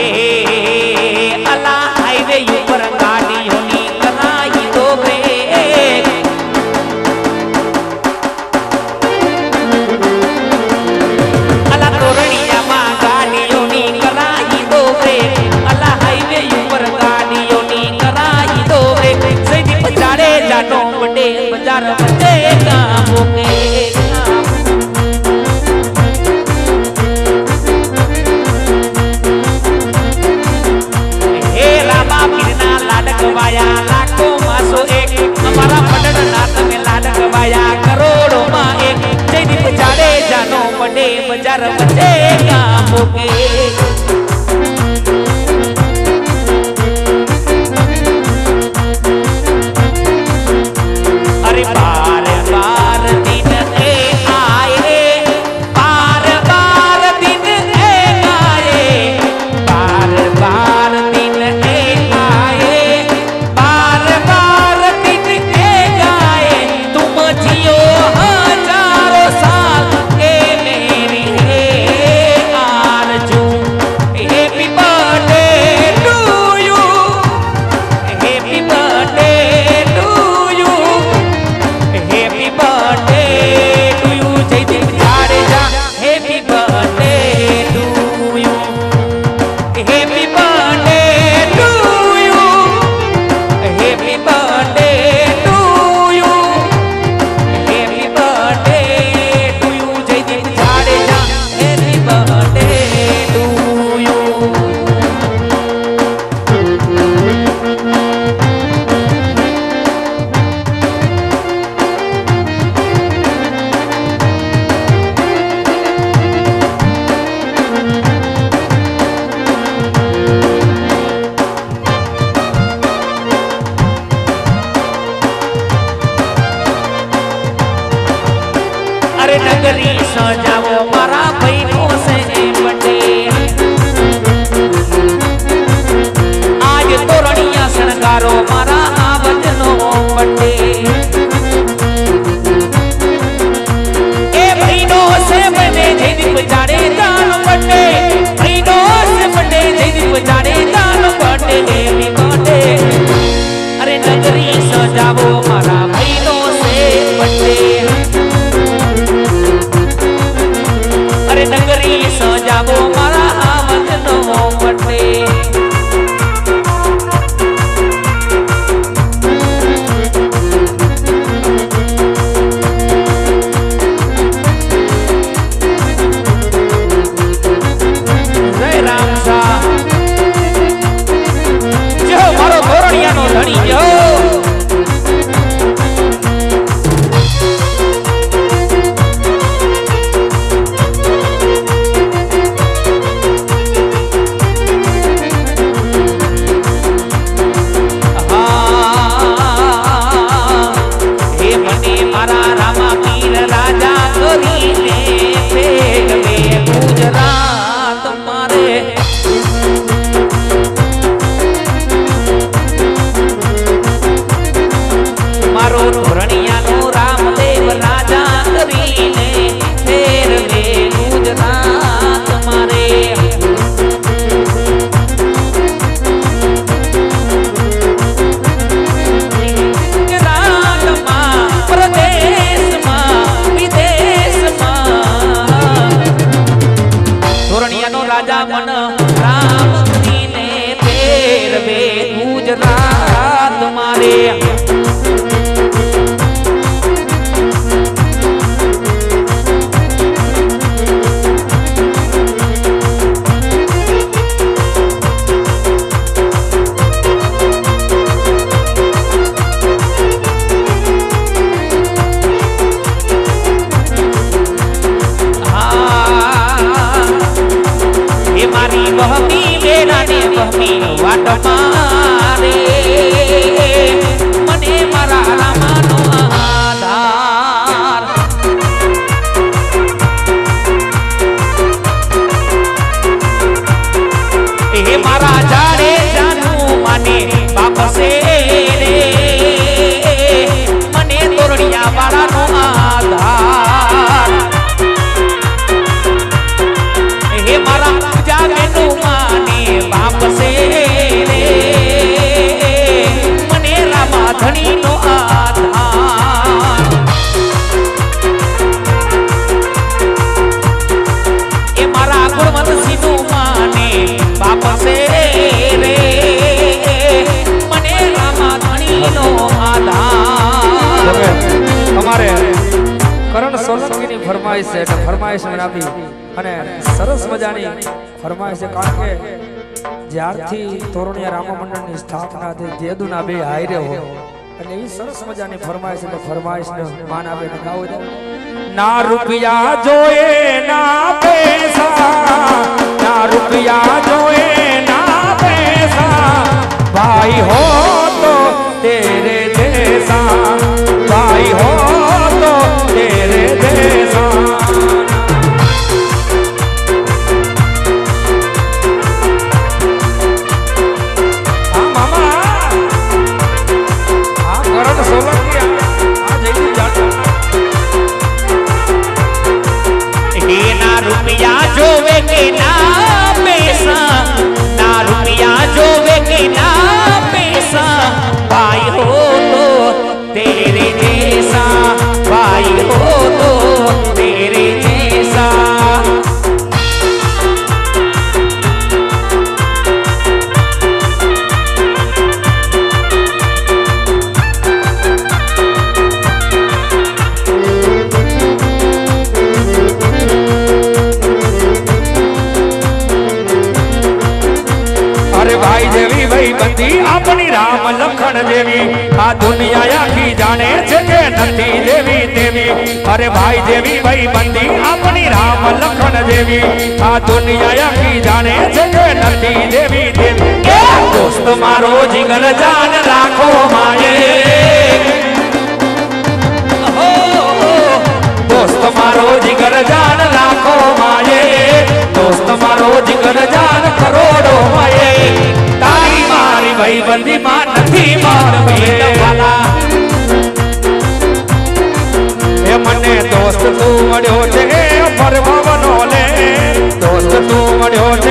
Hey. okay. નગરી સજાવો મારા મારો ધોરણિયાનો રામદેવ રાજા કરીને ફરમાઈશ છે એટલે ફરમાઈશ મને આપી. અને સરસ મજાની ફરમાઈશ છે. કારણ કે જ્યારથી તોરણિયા રામા મંડળની સ્થાપના થઈ, જેદુના બે હાયરે હોય, એટલે એવી સરસ મજાની ફરમાઈશ એટલે ફરમાઈશને માન આપે ગાવું ના રૂપિયા જોયે ના પૈસા, ના રૂપિયા જોએ બંધી આપણી રામ લખણ જેવી. આ દુનિયા આખી જાણે છે કે નથી દેવી દેવી અરે ભાઈ દેવી ભાઈ બંદી આપણી રામ લખણ જેવી. આ દુનિયા આખી જાણે છે કે નથી દેવી દેવી દોસ્ત, મારો જીગર જાન રાખો માયે દોસ્ત, મારો જીગર જાન રાખો માયે બંદી માં નથી એ મને દોસ્ત તું મળ્યો છે ફરવાનો લે દોસ્ત તું મળ્યો છે